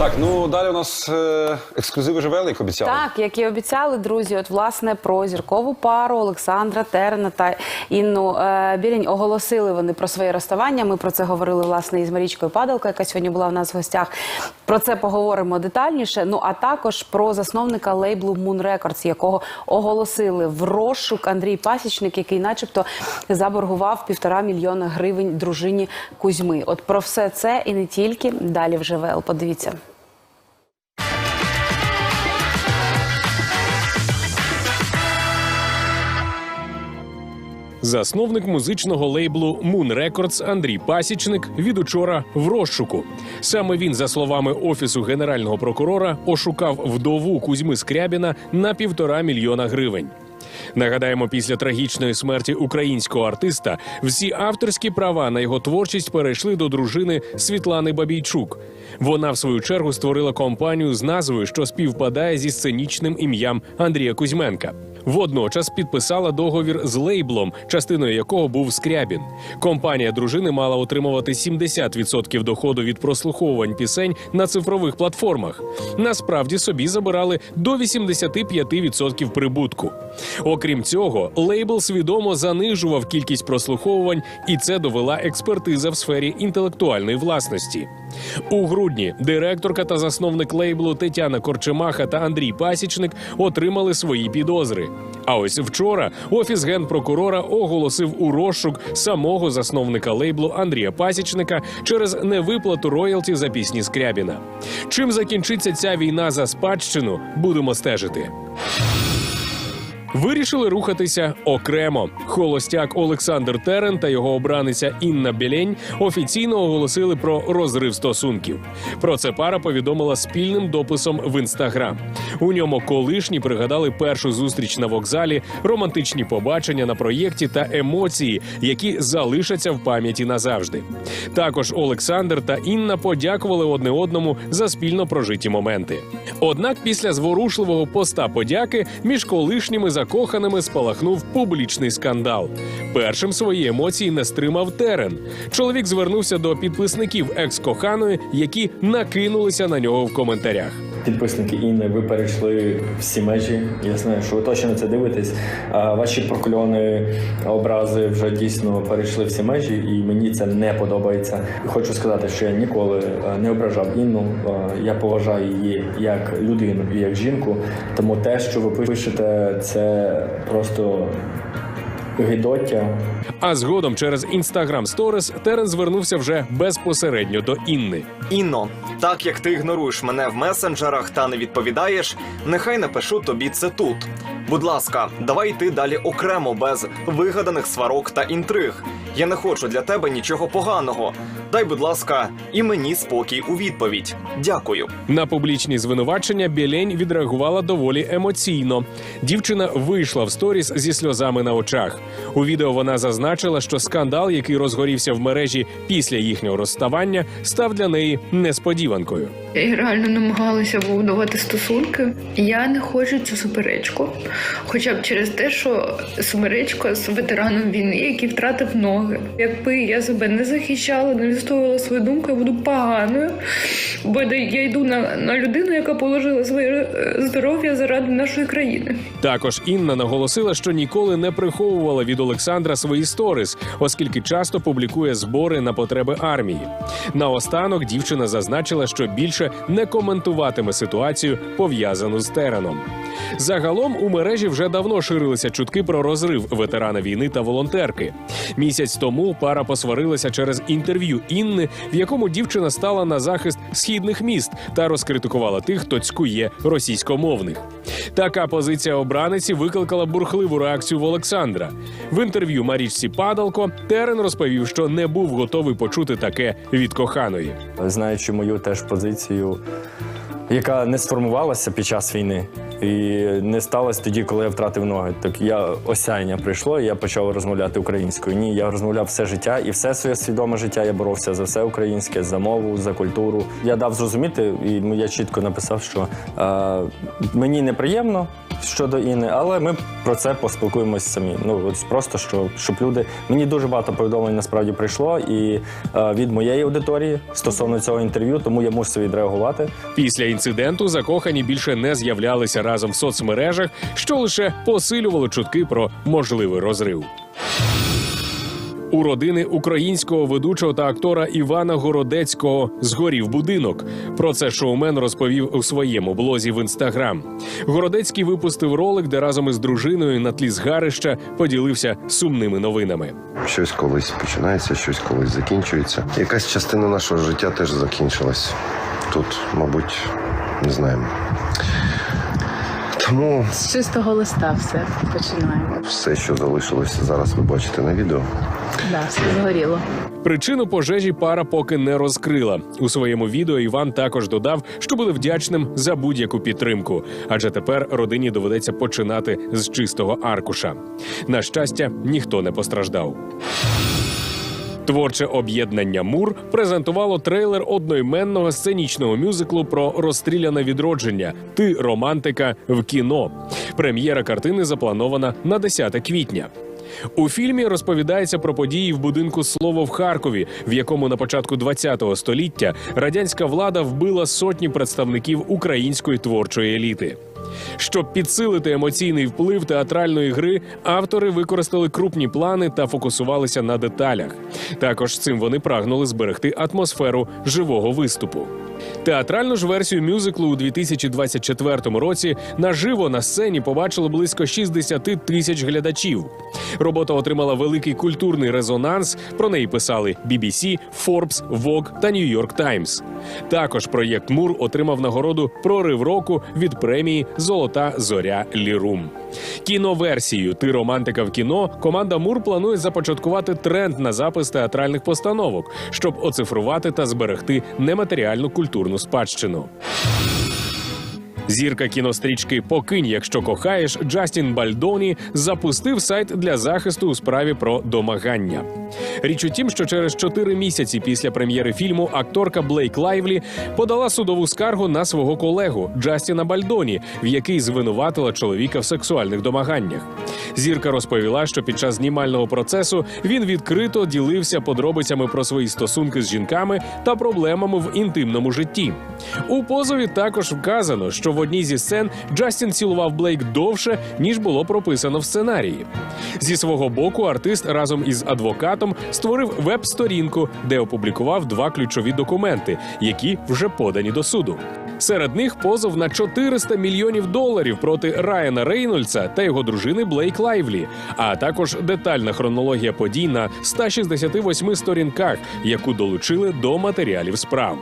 Так, ну далі у нас е, ексклюзиви живели, як обіцяли. Так, як і обіцяли, друзі, от власне про зіркову пару Олександра Терена та Інну е, Білінь оголосили вони про своє розставання. Ми про це говорили власне із Марічкою Падалко, яка сьогодні була в нас в гостях. Про це поговоримо детальніше. Ну а також про засновника лейблу Moon Records, якого оголосили в розшук Андрій Пасічник, який, начебто, заборгував півтора мільйона гривень дружині Кузьми. От про все це і не тільки далі в ЖВЛ. Подивіться. Засновник музичного лейблу Moon Records Андрій Пасічник від учора в розшуку. Саме він, за словами офісу генерального прокурора, ошукав вдову Кузьми Скрябіна на півтора мільйона гривень. Нагадаємо, після трагічної смерті українського артиста всі авторські права на його творчість перейшли до дружини Світлани Бабійчук. Вона, в свою чергу, створила компанію з назвою, що співпадає зі сценічним ім'ям Андрія Кузьменка. Водночас підписала договір з лейблом, частиною якого був Скрябін. Компанія дружини мала отримувати 70% доходу від прослуховувань пісень на цифрових платформах. Насправді собі забирали до 85% прибутку. Окрім цього, лейбл свідомо занижував кількість прослуховувань, і це довела експертиза в сфері інтелектуальної власності. У грудні директорка та засновник лейблу Тетяна Корчемаха та Андрій Пасічник отримали свої підозри. А ось вчора офіс генпрокурора оголосив у розшук самого засновника лейблу Андрія Пасічника через невиплату роялті за пісні Скрябіна. Чим закінчиться ця війна за спадщину, будемо стежити. Вирішили рухатися окремо. Холостяк Олександр Терен та його обраниця Інна Білень офіційно оголосили про розрив стосунків. Про це пара повідомила спільним дописом в інстаграм. У ньому колишні пригадали першу зустріч на вокзалі, романтичні побачення на проєкті та емоції, які залишаться в пам'яті назавжди. Також Олександр та Інна подякували одне одному за спільно прожиті моменти. Однак після зворушливого поста подяки між колишніми закоханими спалахнув публічний скандал. Першим свої емоції не стримав Терен. Чоловік звернувся до підписників екс-коханої, які накинулися на нього в коментарях. Підписники Інни, ви перейшли всі межі. Я знаю, що ви точно це дивитесь. А ваші прокльони, образи вже дійсно перейшли всі межі, і мені це не подобається. Хочу сказати, що я ніколи е, не ображав Інну. Е, Я поважаю її як людину і як жінку. Тому те, що ви пишете, це просто гидоття. А згодом через інстаграм Stories Терен звернувся вже безпосередньо до Інни. Інно, так як ти ігноруєш мене в месенджерах та не відповідаєш, нехай напишу тобі це тут. Будь ласка, давай йти далі окремо без вигаданих сварок та інтриг. Я не хочу для тебе нічого поганого. Дай, будь ласка, і мені спокій у відповідь. Дякую. На публічні звинувачення Білень відреагувала доволі емоційно. Дівчина вийшла в сторіс зі сльозами на очах. У відео вона зазначила, що скандал, який розгорівся в мережі після їхнього розставання, став для неї несподіванкою. Я реально намагалася побудувати стосунки. Я не хочу цю суперечку, хоча б через те, що суперечка з ветераном війни, який втратив ноги. Якби я себе не захищала, не відстоювала свою думку, я буду поганою. Бо я йду на, на людину, яка положила своє е, здоров'я заради нашої країни. Також Інна наголосила, що ніколи не приховувала від Олександра свої сторіс, оскільки часто публікує збори на потреби армії. Наостанок дівчина зазначила, що більше не коментуватиме ситуацію, пов'язану з Тереном. Загалом у мережі вже давно ширилися чутки про розрив ветерана війни та волонтерки. Місяць тому пара посварилася через інтерв'ю Інни, в якому дівчина стала на захист східних міст та розкритикувала тих, хто цькує російськомовних. Така позиція обраниці викликала бурхливу реакцію в Олександра. В інтерв'ю Марічці Падалко Терен розповів, що не був готовий почути таке від коханої. Знаючи мою теж позицію, яка не сформувалася під час війни. І не сталося тоді, коли я втратив ноги. Так я осяяння прийшло, і я почав розмовляти українською. Ні, я розмовляв все життя і все своє свідоме життя я боровся за все українське, за мову, за культуру. Я дав зрозуміти, і я чітко написав, що е, мені неприємно щодо Інни, але ми про це поспілкуємось самі. Ну от просто що, щоб люди. Мені дуже багато повідомлень насправді прийшло і е, від моєї аудиторії стосовно цього інтерв'ю, тому я мусив відреагувати. Після інциденту закохані більше не з'являлися разом в соцмережах, що лише посилювало чутки про можливий розрив. У родини українського ведучого та актора Івана Городецького згорів будинок. Про це шоумен розповів у своєму блозі в інстаграм. Городецький випустив ролик, де разом із дружиною на тлі згарища поділився сумними новинами. Щось колись починається, щось колись закінчується. Якась частина нашого життя теж закінчилась. Тут, мабуть, не знаємо. Тому З чистого листа все починаємо. все, що залишилося зараз, ви бачите на відео. Да, все згоріло. Причину пожежі пара поки не розкрила. У своєму відео Іван також додав, що буде вдячним за будь-яку підтримку, адже тепер родині доведеться починати з чистого аркуша. На щастя, ніхто не постраждав. Творче об'єднання Мур презентувало трейлер одноіменного сценічного мюзиклу про розстріляне відродження Ти романтика в кіно. Прем'єра картини запланована на 10 квітня. У фільмі розповідається про події в будинку Слово в Харкові, в якому на початку ХХ століття радянська влада вбила сотні представників української творчої еліти. Щоб підсилити емоційний вплив театральної гри, автори використали крупні плани та фокусувалися на деталях. Також цим вони прагнули зберегти атмосферу живого виступу. Театральну ж версію мюзиклу у 2024 році наживо на сцені побачили близько 60 тисяч глядачів. Робота отримала великий культурний резонанс. Про неї писали BBC, Forbes, Vogue та New York Times. Також проєкт Мур отримав нагороду Прорив року від премії Золота зоря Лірум. Кіноверсією Ти романтика в кіно команда Мур планує започаткувати тренд на запис театральних постановок, щоб оцифрувати та зберегти нематеріальну культурну спадщину. Зірка кінострічки Покинь, якщо кохаєш, Джастін Бальдоні запустив сайт для захисту у справі про домагання. Річ у тім, що через чотири місяці після прем'єри фільму акторка Блейк Лайвлі подала судову скаргу на свого колегу Джастіна Бальдоні, в який звинуватила чоловіка в сексуальних домаганнях. Зірка розповіла, що під час знімального процесу він відкрито ділився подробицями про свої стосунки з жінками та проблемами в інтимному житті. У позові також вказано, що в одній зі сцен Джастін цілував Блейк довше, ніж було прописано в сценарії. Зі свого боку, артист разом із адвокатом створив веб-сторінку, де опублікував два ключові документи, які вже подані до суду. Серед них позов на 400 мільйонів доларів проти Райана Рейнольдса та його дружини Блейк Лайвлі, а також детальна хронологія подій на 168 сторінках, яку долучили до матеріалів справ.